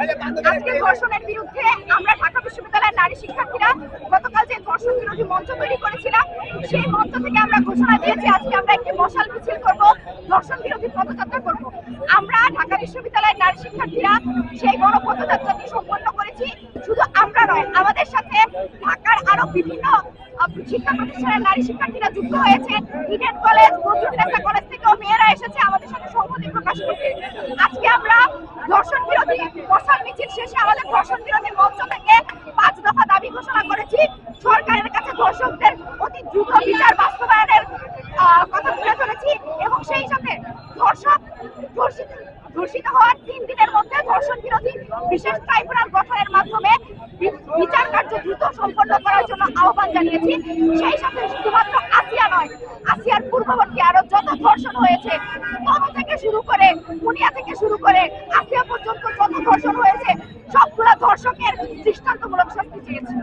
আজকে ধর্ষণের বিরুদ্ধে আমরা ঢাকা বিশ্ববিদ্যালয়ের নারী শিক্ষার্থীরা গতকাল যে ধর্ষণ বিরোধী মঞ্চ তৈরি করেছিলাম, সেই মঞ্চ থেকে আমরা ঘোষণা দিয়েছি, আজকে আমরা একটি মশাল মিছিল করব, ধর্ষণ বিরোধী পদযাত্রা করব। আমরা ঢাকা বিশ্ববিদ্যালয়ের নারী শিক্ষার্থীরা সেই বড় পদযাত্রাটি সম্পন্ন করেছি। শুধু আমরা নয়, আমাদের সাথে ঢাকার আরও বিভিন্ন শিক্ষা প্রতিষ্ঠানের নারী শিক্ষার্থীরা যুক্ত হয়েছে। ইডেন কলেজ বজরুন্নেসা কলেজ থেকেও মেয়েরা এসেছে, আমাদের সাথে সংহতি প্রকাশ করতে আজকে আমরা ধর্ষণ বিরোধী মশাল মিছিল শেষে আমাদের ধর্ষণ বিরোধী মঞ্চ থেকে পাঁচ দফা দাবি ঘোষণা করেছি। সরকারের কাছে ধর্ষকদের অতি দ্রুত বিচার বাস্তবায়নের কথা তুলে ধরেছি এবং সেই সাথে ধর্ষক ধর্ষিত ধর্ষিত হওয়ার তিন দিনের মধ্যে ধর্ষণ বিরোধী বিশেষ ট্রাইব্যুনাল গঠনের মাধ্যমে বিচার কার্য দ্রুত সম্পন্ন করার জন্য আহ্বান জানিয়েছি। সেই সাথে শুধুমাত্র আসিয়া নয়, আসিয়ার পূর্ববর্তী আরও যত ধর্ষণ হয়েছে মুনিয়া থেকে শুরু করে আসিয়া পর্যন্ত যত ধর্ষণ হয়েছে সবগুলা ধর্ষকের দৃষ্টান্তমূলক শাস্তি চেয়েছি।